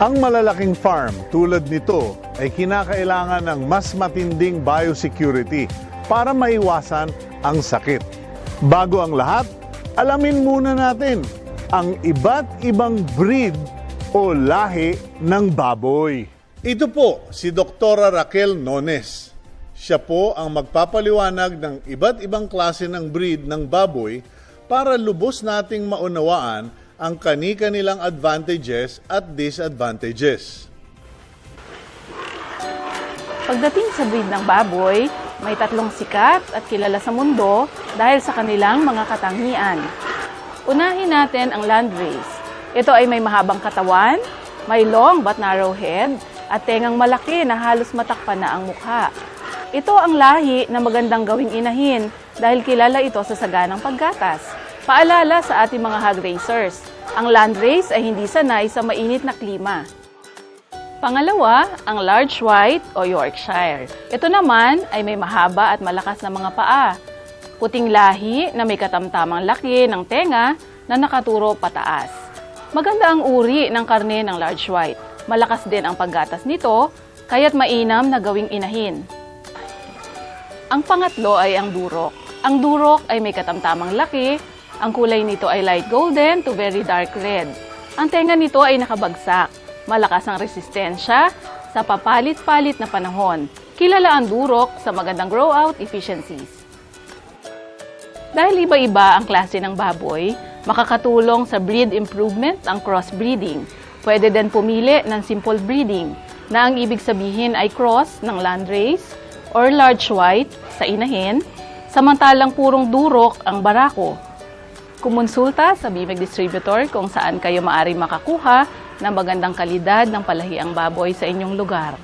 Ang malalaking farm tulad nito ay kinakailangan ng mas matinding biosecurity para maiwasan ang sakit. Bago ang lahat, alamin muna natin ang iba't ibang breed o lahi ng baboy. Ito po si Dr. Raquel Nones. Siya po ang magpapaliwanag ng iba't ibang klase ng breed ng baboy para lubos nating maunawaan ang kani-kanilang advantages at disadvantages. Pagdating sa breed ng baboy, may tatlong sikat at kilala sa mundo dahil sa kanilang mga katangian. Unahin natin ang landrace. Ito ay may mahabang katawan, may long but narrow head, at tengang malaki na halos matakpan na ang mukha. Ito ang lahi na magandang gawing inahin dahil kilala ito sa saganang paggatas. Paalala sa ating mga hog racers, ang landrace ay hindi sanay sa mainit na klima. Pangalawa, ang large white o Yorkshire. Ito naman ay may mahaba at malakas na mga paa. Puting lahi na may katamtamang laki ng tenga na nakaturo pataas. Maganda ang uri ng karne ng large white. Malakas din ang paggatas nito, kaya't mainam na gawing inahin. Ang pangatlo ay ang durok. Ang durok ay may katamtamang laki. Ang kulay nito ay light golden to very dark red. Ang tenga nito ay nakabagsak. Malakas ang resistensya sa papalit-palit na panahon. Kilala ang durok sa magandang grow-out efficiencies. Dahil iba-iba ang klase ng baboy, makakatulong sa breed improvement ang crossbreeding. Pwede din pumili ng simple breeding na ang ibig sabihin ay cross ng landrace or large white sa inahin, samantalang purong durok ang barako. Kumonsulta sa Bimeg Distributor kung saan kayo maari makakuha ng magandang kalidad ng palahiang baboy sa inyong lugar.